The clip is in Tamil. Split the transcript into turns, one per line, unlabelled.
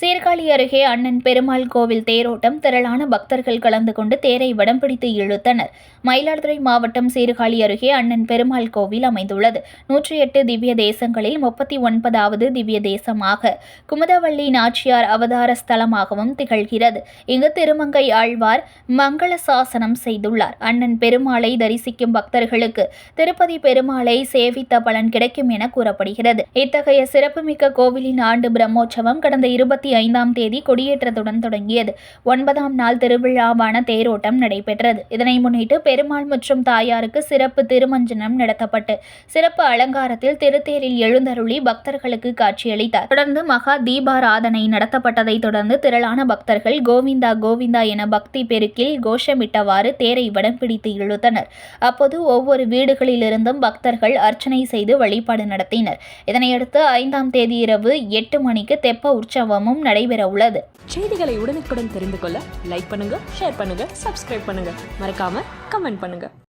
சீர்காழி அருகே அண்ணன் பெருமாள் கோவில் தேரோட்டம் திரளான பக்தர்கள் கலந்து கொண்டு தேரை வடம் பிடித்து இழுத்தனர். மயிலாடுதுறை மாவட்டம் சீர்காழி அருகே அண்ணன் பெருமாள் கோவில் அமைந்துள்ளது. நூற்றி எட்டு திவ்ய தேசங்களில் முப்பத்தி ஒன்பதாவது திவ்ய தேசமாக. குமுதவள்ளி நாச்சியார் அவதார ஸ்தலமாகவும் திகழ்கிறது. இங்கு திருமங்கை ஆழ்வார் மங்கள சாசனம் செய்துள்ளார். அண்ணன் பெருமாளை தரிசிக்கும் பக்தர்களுக்கு திருப்பதி பெருமாளை சேவித்த பலன் கிடைக்கும் என கூறப்படுகிறது. இத்தகைய சிறப்புமிக்க கோவிலின் ஆண்டு பிரம்மோற்சவம் கடந்த இருபத்தி ஐந்தாம் தேதி கொடியேற்றத்துடன் தொடங்கியது. ஒன்பதாம் நாள் திருவிழாவான தேரோட்டம் நடைபெற்றது. இதனை முன்னிட்டு பெருமாள் மற்றும் தாயாருக்கு சிறப்பு திருமஞ்சனம் நடத்தப்பட்டு சிறப்பு அலங்காரத்தில் திருத்தேரில் எழுந்தருளி பக்தர்களுக்கு காட்சியளித்தார். தொடர்ந்து மகா தீபாராதனை நடத்தப்பட்டதை தொடர்ந்து திரளான பக்தர்கள் கோவிந்தா கோவிந்தா என பக்தி பெருக்கில் கோஷமிட்டவாறு தேரை வடம் பிடித்து இழுத்தனர். அப்போது ஒவ்வொரு வீடுகளிலிருந்தும் பக்தர்கள் அர்ச்சனை செய்து வழிபாடு நடத்தினர். இதனையடுத்து ஐந்தாம் தேதி இரவு எட்டு மணிக்கு தெப்ப உற்சவமும் நடைபெற உள்ளது.
செய்திகளை உடனுக்குடன் தெரிந்து கொள்ள லைக் பண்ணுங்க ஷேர் பண்ணுங்க சப்ஸ்கிரைப் பண்ணுங்க. மறக்காம கமெண்ட் பண்ணுங்க.